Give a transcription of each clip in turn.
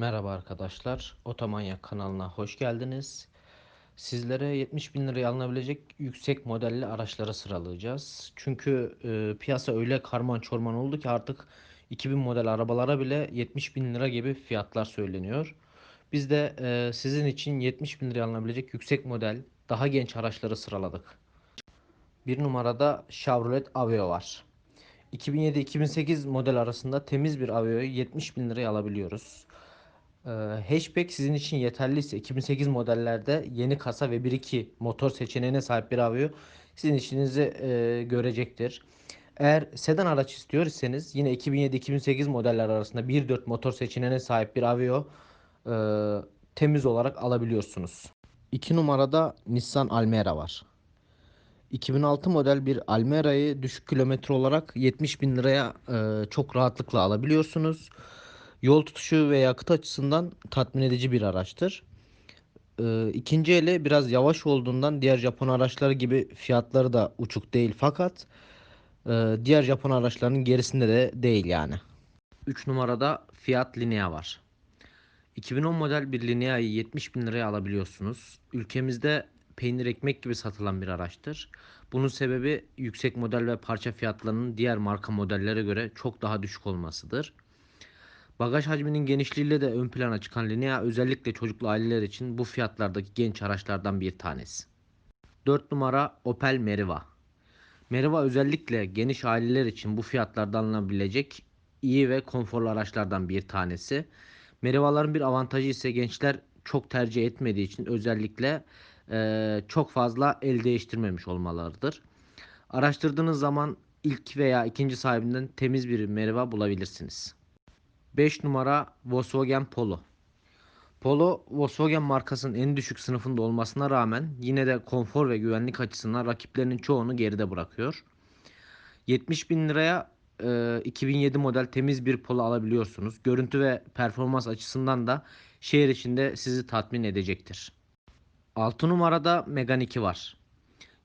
Merhaba arkadaşlar, Otomanyak kanalına hoş geldiniz. Sizlere 70 bin liraya alınabilecek yüksek modelli araçları sıralayacağız. Çünkü e, piyasa öyle karman çorman oldu ki artık 2000 model arabalara bile 70 bin lira gibi fiyatlar söyleniyor. Biz de e, sizin için 70 bin liraya alınabilecek yüksek model, daha genç araçları sıraladık. Bir numarada Chevrolet Aveo var. 2007-2008 model arasında temiz bir Aveo'yu 70 bin liraya alabiliyoruz. Ee, hatchback sizin için yeterliyse 2008 modellerde yeni kasa ve 1.2 motor seçeneğine sahip bir Aveo sizin işinizi e, görecektir. Eğer sedan araç istiyor yine 2007-2008 modeller arasında 1.4 motor seçeneğine sahip bir Aveo e, temiz olarak alabiliyorsunuz. 2 numarada Nissan Almera var. 2006 model bir Almera'yı düşük kilometre olarak 70 bin liraya e, çok rahatlıkla alabiliyorsunuz. Yol tutuşu ve yakıt açısından tatmin edici bir araçtır. E, ikinci ele biraz yavaş olduğundan diğer Japon araçları gibi fiyatları da uçuk değil fakat e, diğer Japon araçlarının gerisinde de değil yani. 3 numarada Fiat Linea var. 2010 model bir Linea'yı 70 bin liraya alabiliyorsunuz. Ülkemizde peynir ekmek gibi satılan bir araçtır. Bunun sebebi yüksek model ve parça fiyatlarının diğer marka modellere göre çok daha düşük olmasıdır. Bagaj hacminin genişliğiyle de ön plana çıkan Linea özellikle çocuklu aileler için bu fiyatlardaki genç araçlardan bir tanesi. 4 numara Opel Meriva. Meriva özellikle geniş aileler için bu fiyatlardan alınabilecek iyi ve konforlu araçlardan bir tanesi. Merivaların bir avantajı ise gençler çok tercih etmediği için özellikle e, çok fazla el değiştirmemiş olmalarıdır. Araştırdığınız zaman ilk veya ikinci sahibinden temiz bir Meriva bulabilirsiniz. 5 numara Volkswagen Polo. Polo Volkswagen markasının en düşük sınıfında olmasına rağmen yine de konfor ve güvenlik açısından rakiplerinin çoğunu geride bırakıyor. 70 bin liraya e, 2007 model temiz bir Polo alabiliyorsunuz. Görüntü ve performans açısından da şehir içinde sizi tatmin edecektir. 6 numarada Megane 2 var.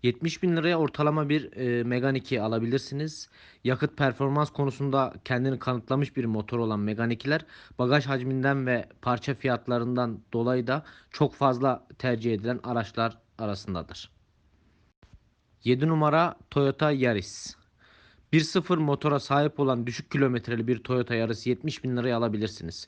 70 bin liraya ortalama bir e, Megane 2 alabilirsiniz. Yakıt performans konusunda kendini kanıtlamış bir motor olan Megane 2'ler bagaj hacminden ve parça fiyatlarından dolayı da çok fazla tercih edilen araçlar arasındadır. 7 numara Toyota Yaris. 1.0 motora sahip olan düşük kilometreli bir Toyota Yaris 70 bin liraya alabilirsiniz.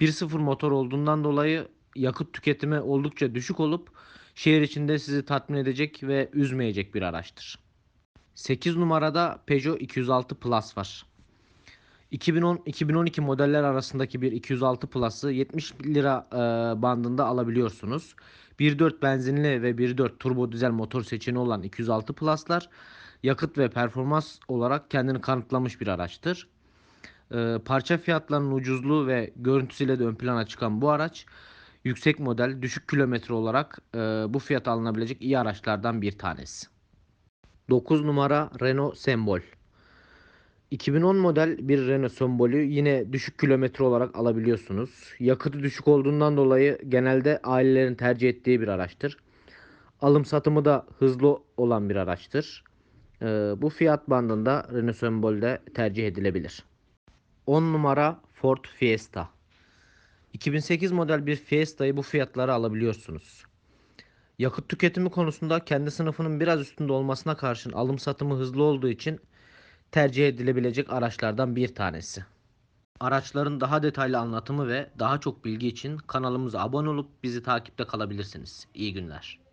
1.0 motor olduğundan dolayı yakıt tüketimi oldukça düşük olup şehir içinde sizi tatmin edecek ve üzmeyecek bir araçtır. 8 numarada Peugeot 206 Plus var. 2010-2012 modeller arasındaki bir 206 Plus'ı 70 lira e, bandında alabiliyorsunuz. 1.4 benzinli ve 1.4 turbo dizel motor seçeneği olan 206 Plus'lar yakıt ve performans olarak kendini kanıtlamış bir araçtır. E, parça fiyatlarının ucuzluğu ve görüntüsüyle de ön plana çıkan bu araç yüksek model, düşük kilometre olarak e, bu fiyata alınabilecek iyi araçlardan bir tanesi. 9 numara Renault Sembol. 2010 model bir Renault Sembol'ü yine düşük kilometre olarak alabiliyorsunuz. Yakıtı düşük olduğundan dolayı genelde ailelerin tercih ettiği bir araçtır. Alım satımı da hızlı olan bir araçtır. E, bu fiyat bandında Renault Sembol'de tercih edilebilir. 10 numara Ford Fiesta. 2008 model bir Fiesta'yı bu fiyatlara alabiliyorsunuz. Yakıt tüketimi konusunda kendi sınıfının biraz üstünde olmasına karşın alım satımı hızlı olduğu için tercih edilebilecek araçlardan bir tanesi. Araçların daha detaylı anlatımı ve daha çok bilgi için kanalımıza abone olup bizi takipte kalabilirsiniz. İyi günler.